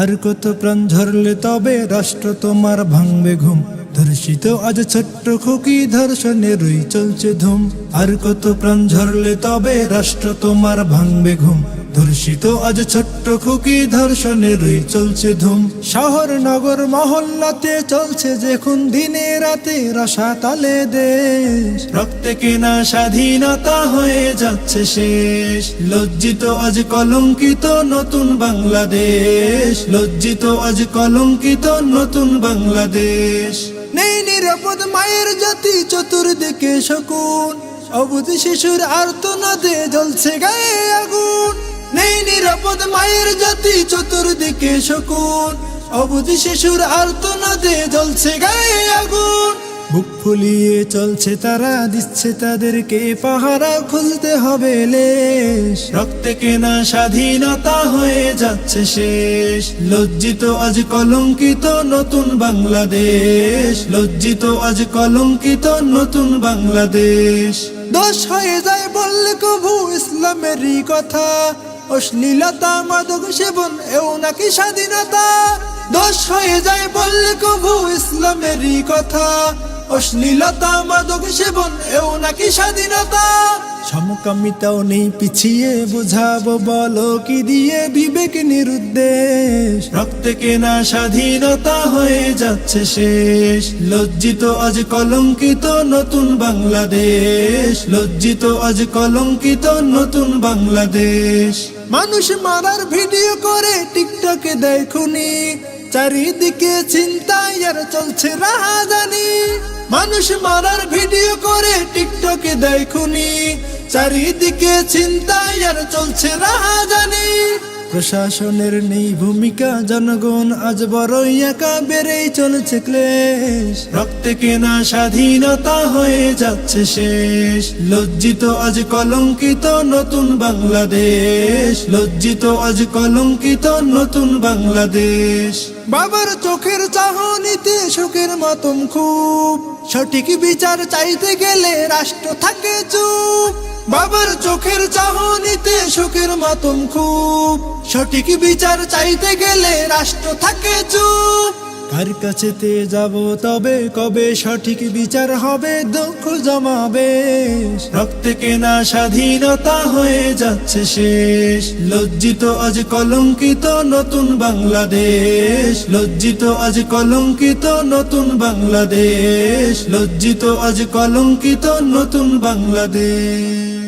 আর কত প্রাণ ঝরলে তবে রাষ্ট্র তোমার ভাঙবে ঘুম। ধর্ষিত আজ ছোট্ট খুকি ধর্ষণে রই চলছে ধুম। আর কত প্রাণ ঝরলে তবে রাষ্ট্র তোমার ভাঙবে ঘুম। ধর্ষিত আজ ছোট্ট খুকি ধর্ষণে রই চলছে ধুম। শহর, নগর, মহল্লাতে চলছে দেখুন দিনে রাতে রসা রসাতালে দেশ। রক্তে কেনা স্বাধীনতা হয়ে যাচ্ছে শেষ। লজ্জিত আজ কলঙ্কিত নতুন বাংলাদেশ। লজ্জিত আজ কলঙ্কিত নতুন বাংলাদেশ। নেই নিরাপদ মায়ের জাতি চতুর্দিকে শকুন। অবধি শিশুর আর্তনাদে জ্বলছে গায়ে আগুন। নেই নিরাপদ মায়ের জাতি চতুর্দিকে শকুন। অবধি শিশুর আর্তনাদে জ্বলছে গায়ে আগুন। বুক ফুলিয়ে চলছে তারা, দিচ্ছে তাদেরকে পাহারা, খুলতে হবে লেশ। রক্তে কেনা স্বাধীনতা হয়ে যাচ্ছে শেষ। লজ্জিত আজ কলঙ্কিত নতুন বাংলাদেশ। লজ্জিত আজ কলঙ্কিত নতুন বাংলাদেশ। দোষ হয়ে যায় বললে কবু ইসলামেরই কথা। অশ্লীলতা মাদক সেবন এও নাকি স্বাধীনতা? দোষ হয়ে যায় বললে কবু ইসলামেরই কথা। অশ্লীলতা মাদক সেবন এও নাকি স্বাধীনতা? সমকামিতাও নেই পিছিয়ে বোঝাবো বলো কি দিয়ে বিবেক নিরুদ্দেশ? রক্তে কেনা স্বাধীনতা হয়ে যাচ্ছে শেষ। লজ্জিত আজ কলঙ্কিত নতুন বাংলাদেশ। লজ্জিত আজ কলঙ্কিত নতুন বাংলাদেশ। মানুষ মারার ভিডিও করে টিকটকে দেখুনি। চারিদিকে চিন্তায় আর চলছে রাহাজানি। মানুষ মারার ভিডিও করে টিকটকে দেখুনি। চারিদিকে চিন্তায় আর চলছে রাহাজানি। প্রশাসনের নেই ভূমিকা, জনগণ আজ বড়ই একা বেড়েই চলেছে ক্লেশ। রক্তে কেনা স্বাধীনতা হয়ে যাচ্ছে শেষ। লজ্জিত আজ কলঙ্কিত নতুন বাংলাদেশ। লজ্জিত আজ কলঙ্কিত নতুন বাংলাদেশ। বাবার চোখের চাহনিতে শোকের মতন খুব। সঠিক বিচার চাইতে গেলে রাষ্ট্র থাকে চুপ। বাবার চোখের চাহনিতে শোকের মতন খুব। সঠিক বিচার চাইতে গেলে রাষ্ট্র থাকে চুপ। কার কাছেতে যাব তবে কবে সঠিক বিচার হবে? দুঃখ জমাবে রক্তে কেনা স্বাধীনতা হয়ে যাচ্ছে শেষ। লজ্জিত আজ কলঙ্কিত নতুন বাংলাদেশ। লজ্জিত আজ কলঙ্কিত নতুন বাংলাদেশ। লজ্জিত আজ কলঙ্কিত নতুন বাংলাদেশ।